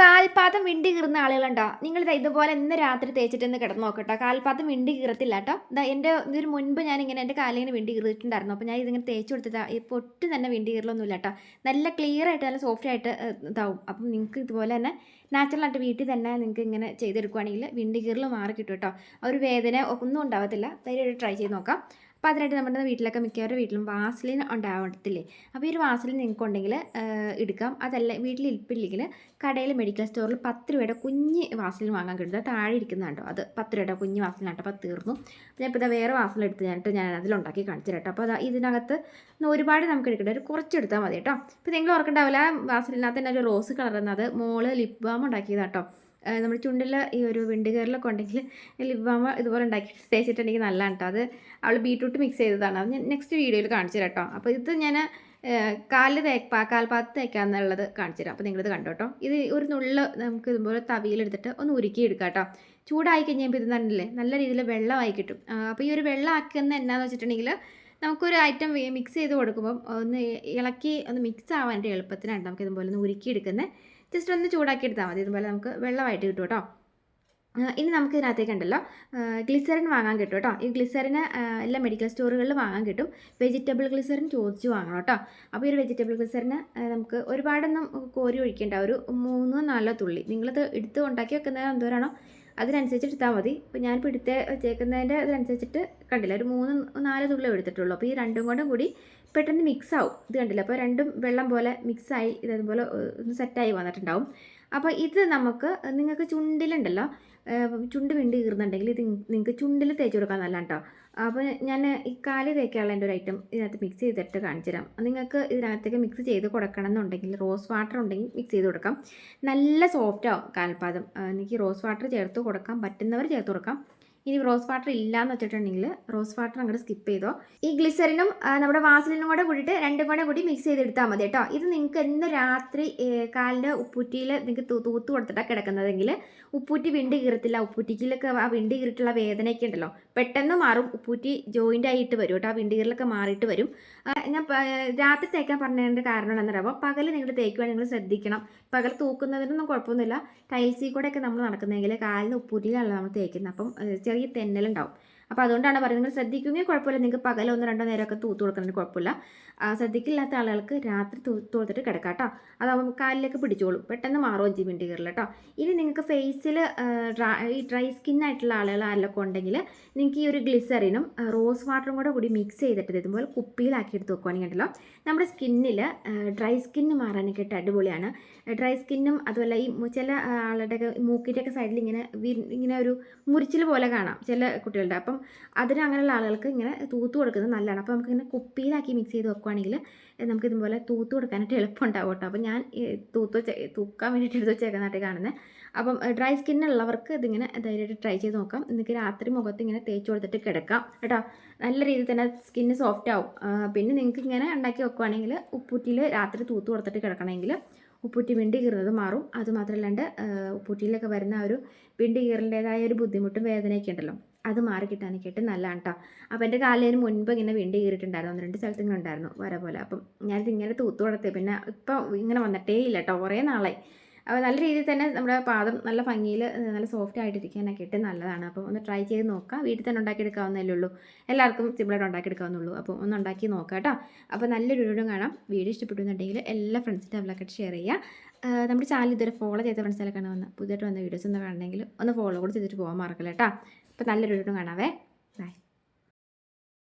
കാൽപാദം വിണ്ടി കീറുന്ന ആളുകളുണ്ടോ? നിങ്ങൾ ഇതുപോലെ ഇന്ന് രാത്രി തേച്ചിട്ട് ഒന്ന് കിടന്ന് നോക്കട്ടോ. കാൽപാദം വിണ്ടി കീറത്തില്ല കേട്ടോ. എന്റെ ഇതിന് മുൻപ് ഞാൻ ഇങ്ങനെ എന്റെ കാലിങ്ങനെ വിണ്ടി കീറിയിട്ടുണ്ടായിരുന്നു. അപ്പോൾ ഞാൻ ഇതിങ്ങനെ തേച്ച് കൊടുത്തതാ ഇപ്പോൾ ഒട്ടും തന്നെ വിണ്ടി കീറലൊന്നുമില്ല കേട്ടോ. നല്ല ക്ലിയർ ആയിട്ട് നല്ല സോഫ്റ്റ് ആയിട്ട് ഇതാവും. അപ്പം നിങ്ങൾക്ക് ഇതുപോലെ തന്നെ നാച്ചുറൽ ആയിട്ട് വീട്ടിൽ തന്നെ നിങ്ങൾക്ക് ഇങ്ങനെ ചെയ്തെടുക്കുകയാണെങ്കിൽ വിണ്ടി കീറൽ മാറി കിട്ടും കേട്ടോ. ഒരു വേദന ഒന്നും ഉണ്ടാവത്തില്ല. ധൈര്യമായിട്ട് ട്രൈ ചെയ്ത് നോക്കാം. അപ്പോൾ അതിനായിട്ട് നമ്മുടെ വീട്ടിലൊക്കെ മിക്കവരുടെ വീട്ടിലും വാസലിൻ ഉണ്ടാവത്തില്ലേ? അപ്പോൾ ഈ ഒരു വാസലിൻ നിങ്ങൾക്ക് ഉണ്ടെങ്കിൽ എടുക്കാം. അതല്ല വീട്ടിൽ ഇരിപ്പില്ലെങ്കിൽ കടയിൽ മെഡിക്കൽ സ്റ്റോറിൽ പത്ത് രൂപയുടെ കുഞ്ഞ് വാസലിൻ വാങ്ങാൻ കിട്ടും. അത് താഴെ ഇരിക്കുന്നുണ്ടോ അത് പത്ത് രൂപയുടെ കുഞ്ഞ് വാസലിനാട്ടോ അപ്പോൾ തീർന്നു. ഞാൻ ഇപ്പോൾ വേറെ വാസലിൻ എടുത്ത് ഞാനിട്ട് ഞാൻ അതിലുണ്ടാക്കി കാണിച്ചു കേട്ടോ. അപ്പോൾ അതാ ഇതിനകത്ത് ഒരുപാട് നമുക്ക് എടുക്കേണ്ട ഒരു കുറച്ച് എടുത്താൽ മതി കേട്ടോ. ഇപ്പോൾ നിങ്ങൾ ഓർക്കണ്ടാവില്ല വാസലിനകത്ത് തന്നെ ഒരു റോസ് കളർ എന്നത് മോൾ ലിപ് ബാം ഉണ്ടാക്കിയതാട്ടോ നമ്മുടെ ചുണ്ടിൽ ഈ ഒരു വിണ്ടുകയറിലൊക്കെ ഉണ്ടെങ്കിൽ ലിപ് ഇതുപോലെ ഉണ്ടാക്കി തേച്ചിട്ടുണ്ടെങ്കിൽ നല്ലതാണ് കേട്ടോ അത് അവൾ ബീട്രൂട്ട് മിക്സ് ചെയ്തതാണ്. അത് ഞാൻ നെക്സ്റ്റ് വീഡിയോയിൽ കാണിച്ചു കേട്ടോ അപ്പോൾ ഇത് ഞാൻ കാലിൽ തേക്കാ കാൽപാത്ത് തേക്കാന്നുള്ളത് കാണിച്ചു തരാം. അപ്പോൾ നിങ്ങളിത് കണ്ടു കേട്ടോ ഇത് ഒരു നുള്ള് നമുക്ക് ഇതുപോലെ തവിയിലെടുത്തിട്ട് ഒന്ന് ഉരുക്കി എടുക്കാം കേട്ടോ ചൂടായി കഴിഞ്ഞപ്പോൾ ഇത് തന്നില്ലേ നല്ല രീതിയിൽ വെള്ളമായി കിട്ടും. അപ്പോൾ ഈ ഒരു വെള്ളം ആക്കുന്ന എന്നാന്ന് വെച്ചിട്ടുണ്ടെങ്കിൽ നമുക്കൊരു ഐറ്റം മിക്സ് ചെയ്ത് കൊടുക്കുമ്പം ഒന്ന് ഇളക്കി ഒന്ന് മിക്സ് ആവാന്റെ എളുപ്പത്തിനാണ് നമുക്ക് ഇതുപോലെ ഒന്ന് ഉരുക്കി എടുക്കുന്നത് ജസ്റ്റ് ഒന്ന് ചൂടാക്കി എടുത്താൽ മതി. ഇതുപോലെ നമുക്ക് വെള്ളമായിട്ട് കിട്ടും കേട്ടോ ഇനി നമുക്ക് ഇതിനകത്തേക്ക് ഉണ്ടല്ലോ ഗ്ലിസറിൻ വാങ്ങാൻ കിട്ടും കേട്ടോ ഈ ഗ്ലിസറിന് എല്ലാ മെഡിക്കൽ സ്റ്റോറുകളിൽ വാങ്ങാൻ കിട്ടും. വെജിറ്റബിൾ ഗ്ലിസറിൻ ചോദിച്ച് വാങ്ങണം കേട്ടോ അപ്പോൾ ഈ ഒരു വെജിറ്റബിൾ ഗ്ലിസറിന് നമുക്ക് ഒരുപാടൊന്നും കോരി ഒഴിക്കേണ്ട. ഒരു മൂന്നോ നാലോ തുള്ളി. നിങ്ങളത് എടുത്ത് ഉണ്ടാക്കി വെക്കുന്നത് എന്തോരാണോ? അതിനനുസരിച്ച് എടുത്താൽ മതി. ഇപ്പോൾ ഞാനിപ്പോൾ എടുത്ത് ചേക്കുന്നതിന്റെ അതിനനുസരിച്ചിട്ട് കണ്ടില്ല ഒരു മൂന്ന് നാല് തുള്ളി എടുത്തിട്ടുള്ളൂ. അപ്പോൾ ഈ രണ്ടും കൂടെ കൂടി പെട്ടെന്ന് മിക്സ് ആവും. ഇത് കണ്ടില്ല? അപ്പോൾ രണ്ടും വെള്ളം പോലെ മിക്സായി ഇതേപോലെ ഒന്ന് സെറ്റായി വന്നിട്ടുണ്ടാവും. അപ്പോൾ ഇത് നമുക്ക് നിങ്ങൾക്ക് ചുണ്ടിലുണ്ടല്ലോ ചുണ്ട് വിണ്ടി കീറുന്നുണ്ടെങ്കിൽ ഇത് നിങ്ങൾക്ക് ചുണ്ടിൽ തേച്ച് കൊടുക്കാൻ നല്ല കേട്ടോ അപ്പോൾ ഞാൻ ഈ കാൽ തേക്കാനുള്ള എന്റെ ഒരു ഐറ്റം ഇതിനകത്ത് മിക്സ് ചെയ്തിട്ട് കാണിച്ചു തരാം. നിങ്ങൾക്ക് ഇതിനകത്തേക്ക് മിക്സ് ചെയ്ത് കൊടുക്കണം എന്നുണ്ടെങ്കിൽ റോസ് വാട്ടർ ഉണ്ടെങ്കിൽ മിക്സ് ചെയ്ത് കൊടുക്കാം. നല്ല സോഫ്റ്റാവും കാൽപാദം. എനിക്ക് റോസ് വാട്ടർ ചേർത്ത് കൊടുക്കാം പറ്റുന്നവർ ചേർത്ത് കൊടുക്കാം. ഇനി റോസ് വാട്ടർ ഇല്ലയെന്ന് വെച്ചിട്ടുണ്ടെങ്കിൽ റോസ് വാട്ടർ അങ്ങോട്ട് സ്കിപ്പ് ചെയ്തോ. ഈ ഗ്ലിസറിനും നമ്മുടെ വാസലിനും കൂടെ കൂടിയിട്ട് രണ്ടും കൂടെ കൂടി മിക്സ് ചെയ്തെടുത്താൽ മതി കേട്ടോ. ഇത് നിങ്ങൾക്ക് എന്ന് രാത്രി കാലിന്റെ ഉപ്പൂറ്റിയിൽ നിങ്ങൾക്ക് തൂത്ത് കൊടുത്തിട്ടാണ് കിടക്കുന്നതെങ്കിൽ ഉപ്പൂറ്റി വിണ്ടി കീറത്തില്ല. ഉപ്പൂറ്റിക്കിലൊക്കെ ആ വിണ്ടി കീറിയിട്ടുള്ള വേദനയൊക്കെ ഉണ്ടല്ലോ. പെട്ടെന്ന് മാറും. ഉപ്പൂറ്റി ജോയിന്റ് ആയിട്ട് വരും കേട്ടോ. ആ വിണ്ട് കീറലൊക്കെ മാറിയിട്ട് വരും. ഞാൻ രാത്രി തേക്കാൻ പറഞ്ഞതിന്റെ കാരണം എന്താണെന്ന് പറയുമ്പോൾ പകൽ നിങ്ങൾ തേക്കുവാൻ നിങ്ങൾ ശ്രദ്ധിക്കണം. പകൽ തൂക്കുന്നതിനൊന്നും കുഴപ്പമൊന്നുമില്ല. ടൈൽസിൽ കൂടെയൊക്കെ നമ്മൾ നടക്കുന്നതെങ്കിൽ കാലിന് ഉപ്പൂറ്റിയിലല്ല നമ്മൾ തേക്കുന്നത് അപ്പം ചെറിയ തെന്നലുണ്ടാവും. അപ്പോൾ അതുകൊണ്ടാണ് പറയുന്നത്. നിങ്ങൾ ശ്രദ്ധിക്കുമെങ്കിൽ കുഴപ്പമില്ല. നിങ്ങൾക്ക് പകൽ ഒന്നോ രണ്ടോ നേരമൊക്കെ തൂത്ത് കൊടുക്കുന്നതിന് കുഴപ്പമില്ല. ശ്രദ്ധിക്കില്ലാത്ത ആളുകൾക്ക് രാത്രി തൂ തൂത്തിട്ട് കിടക്കാം കേട്ടോ അതാവുമ്പോൾ കാലിലേക്ക് പിടിച്ചോളും. പെട്ടെന്ന് മാറുകയും ചെയ്യും മിനിറ്റ് കയറില്ല കേട്ടോ ഇനി നിങ്ങൾക്ക് ഫേസിൽ ഈ ഡ്രൈ സ്കിന്നായിട്ടുള്ള ആളുകൾ ആരെല്ലാം ഉണ്ടെങ്കിൽ നിങ്ങൾക്ക് ഈ ഒരു ഗ്ലിസറിനും റോസ് വാട്ടറും കൂടെ കൂടി മിക്സ് ചെയ്തിട്ട് ഇതുപോലെ കുപ്പിയിലാക്കി എടുത്ത് വെക്കുവാണെങ്കിൽ ഉണ്ടല്ലോ. നമ്മുടെ സ്കിന്നിൽ ഡ്രൈ സ്കിന്ന് മാറാനൊക്കെ ആയിട്ട് അടിപൊളിയാണ്. ഡ്രൈ സ്കിന്നും അതുപോലെ ഈ ചില ആളുടെയൊക്കെ മൂക്കിന്റെയൊക്കെ സൈഡിൽ ഇങ്ങനെ ഇങ്ങനെ ഒരു മുറിച്ചിൽ പോലെ കാണാം. ചില കുട്ടികളുടെ. അപ്പം അതിന് അങ്ങനെയുള്ള ആളുകൾക്ക് ഇങ്ങനെ തൂത്ത് കൊടുക്കുന്നത് നല്ലതാണ്. അപ്പോൾ നമുക്കിങ്ങനെ കുപ്പിയിലാക്കി മിക്സ് ചെയ്ത് വെക്കുകയാണെങ്കിൽ നമുക്ക് ഇതുപോലെ തൂത്ത് കൊടുക്കാനായിട്ട് എളുപ്പമുണ്ടാവും കേട്ടോ. അപ്പോൾ ഞാൻ തൂത്ത് തൂക്കാൻ വേണ്ടിയിട്ട് എടുത്ത് വെച്ചേക്കുന്നതായിട്ട് കാണുന്നത്. അപ്പം ഡ്രൈ സ്കിന്നുള്ളവർക്ക് ഇതിങ്ങനെ ധൈര്യമായിട്ട് ട്രൈ ചെയ്ത് നോക്കാം. നിങ്ങൾക്ക് രാത്രി മുഖത്ത് ഇങ്ങനെ തേച്ച് കൊടുത്തിട്ട് കിടക്കാം കേട്ടോ. നല്ല രീതിയിൽ തന്നെ സ്കിന്ന് സോഫ്റ്റ് ആവും. പിന്നെ നിങ്ങൾക്ക് ഇങ്ങനെ ഉണ്ടാക്കി വെക്കുവാണെങ്കിൽ ഉപ്പൂറ്റിയിൽ രാത്രി തൂത്ത് കൊടുത്തിട്ട് കിടക്കണമെങ്കിൽ ഉപ്പൂറ്റി വിണ്ടി കീറുന്നത് മാറും. അതുമാത്രമല്ലാണ്ട് ഉപ്പൂറ്റിയിലൊക്കെ വരുന്ന ഒരു വിണ്ടി കീറലിന്റെതായ ഒരു ബുദ്ധിമുട്ടും വേദനയൊക്കെ ഉണ്ടല്ലോ. അത് മാറി കിട്ടാനൊക്കെ ആയിട്ട് നല്ലതാണ് കേട്ടോ അപ്പോൾ എന്റെ കാലിന് മുൻപ് ഇങ്ങനെ വിണ്ടി കീറിയിട്ടുണ്ടായിരുന്നു. ഒന്ന് രണ്ട് സ്ഥലത്ത് ഇങ്ങനെ ഉണ്ടായിരുന്നു വര പോലെ. അപ്പം ഞാനിത് ഇങ്ങനെ തൂത്ത് കൊടുത്ത് പിന്നെ ഇപ്പം ഇങ്ങനെ വന്നിട്ടേ ഇല്ല കേട്ടോ കുറേ നാളായി. അപ്പോൾ നല്ല രീതിയിൽ തന്നെ നമ്മുടെ പാദം നല്ല ഭംഗിയിൽ നല്ല സോഫ്റ്റ് ആയിട്ടിരിക്കാനൊക്കെ ഇട്ട് നല്ലതാണ്. അപ്പോൾ ഒന്ന് ട്രൈ ചെയ്ത് നോക്കാം. വീട്ടിൽ തന്നെ ഉണ്ടാക്കിയെടുക്കാവുന്നതേ ഉള്ളൂ. എല്ലാവർക്കും സിമ്പിളായിട്ട് ഉണ്ടാക്കിയെടുക്കാവുന്നുള്ളൂ അപ്പോൾ ഒന്ന് ഉണ്ടാക്കി നോക്കാം കേട്ടോ. അപ്പോൾ നല്ലൊരു വീഡിയോ കാണാം. വീഡിയോ ഇഷ്ടപ്പെട്ടുന്നുണ്ടെങ്കിൽ എല്ലാ ഫ്രണ്ട്സിന്റെ അവലൊക്കെ ഷെയർ ചെയ്യുക. നമ്മുടെ ചാനൽ ഇതുവരെ ഫോളോ ചെയ്ത ഫ്രണ്ട്സിലൊക്കെ വന്ന് പുതിയതായിട്ട് വന്ന വീഡിയോസ് ഒന്ന് കാണണമെങ്കിൽ ഒന്ന് ഫോളോ കൂടി ചെയ്തിട്ട് പോകാൻ മറക്കില്ല കേട്ടോ. അപ്പോൾ നല്ലൊരു വീഡിയോ കാണാവേ. ബൈ